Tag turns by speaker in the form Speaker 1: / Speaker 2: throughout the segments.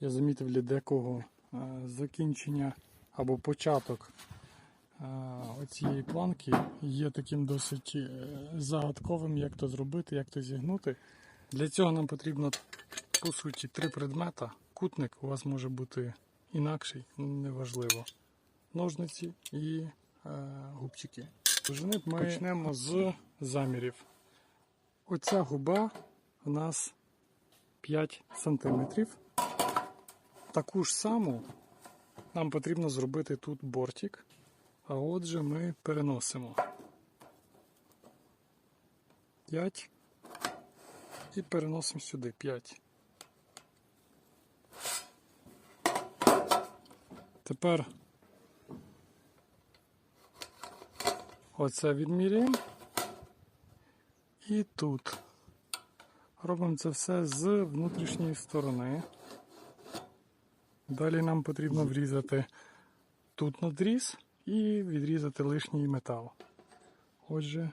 Speaker 1: я замітив для декого е, закінчення або початок е, оцієї планки є таким досить е, загадковим, як то зробити, як то зігнути. Для цього нам потрібно по суті три предмета. Кутник у вас може бути інакший, неважливо. Ножниці і губчики. Ми почнемо з замірів. Оця губа у нас 5 см. Таку ж саму нам потрібно зробити тут бортик. А отже ми переносимо 5 і переносимо сюди 5. Тепер оце відміряємо. І тут. Робимо це все з внутрішньої сторони. Далі нам потрібно врізати тут надріз і відрізати лишній метал. Отже,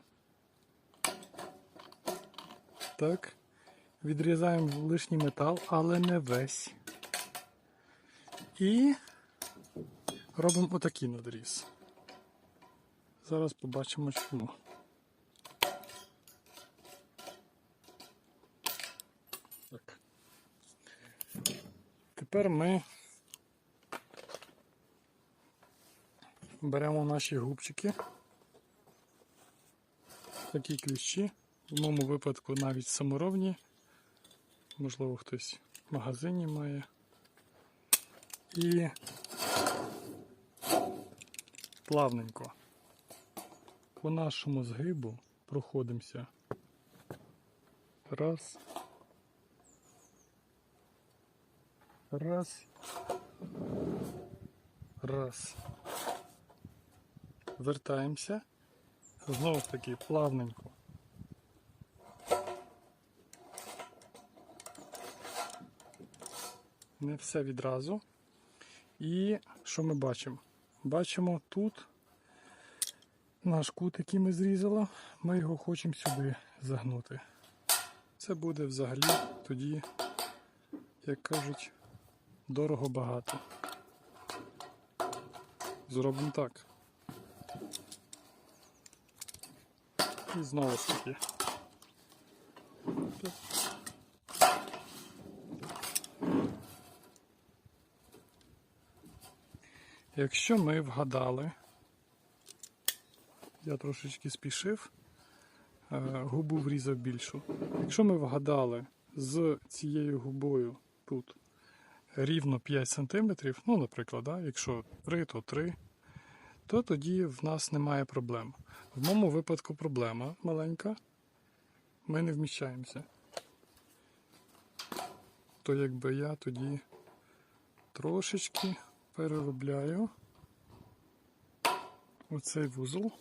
Speaker 1: так, відрізаємо лишній метал, але не весь. І робимо отакий надріз. Зараз побачимо чому. Так. Тепер ми беремо наші губчики. Такі ключі. В моєму випадку навіть саморобні. Можливо, хтось в магазині має. І плавненько по нашому згибу проходимося. Раз. Раз. Раз. Вертаємося. Знову ж таки плавненько. Не все відразу. І що ми бачимо? Бачимо тут наш кут, який ми зрізали, ми його хочемо сюди загнути. Це буде взагалі тоді, як кажуть, дорого багато. Зробимо так. І знову ж таки. Якщо ми вгадали, я трошечки спішив, е, губу врізав більшу. Якщо ми вгадали з цією губою тут рівно 5 см, ну, наприклад, да, якщо 3, то 3, то тоді в нас немає проблем. В моєму випадку проблема маленька, ми не вміщаємося. То якби я тоді трошечки переробляю оцей вузол.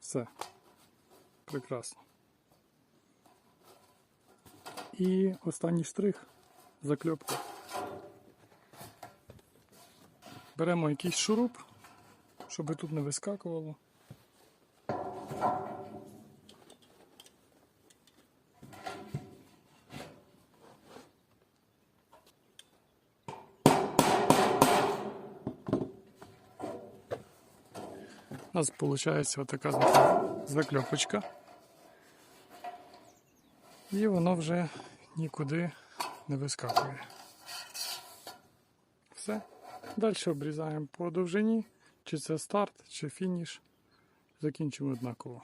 Speaker 1: Все. Прекрасно. І останній штрих закльопка. Беремо якийсь шуруп, щоб тут не вискакувало. У нас виходить така закльопочка. І воно вже нікуди не вискакує. Все. Далі обрізаємо по довжині, чи це старт, чи фініш. Закінчимо однаково.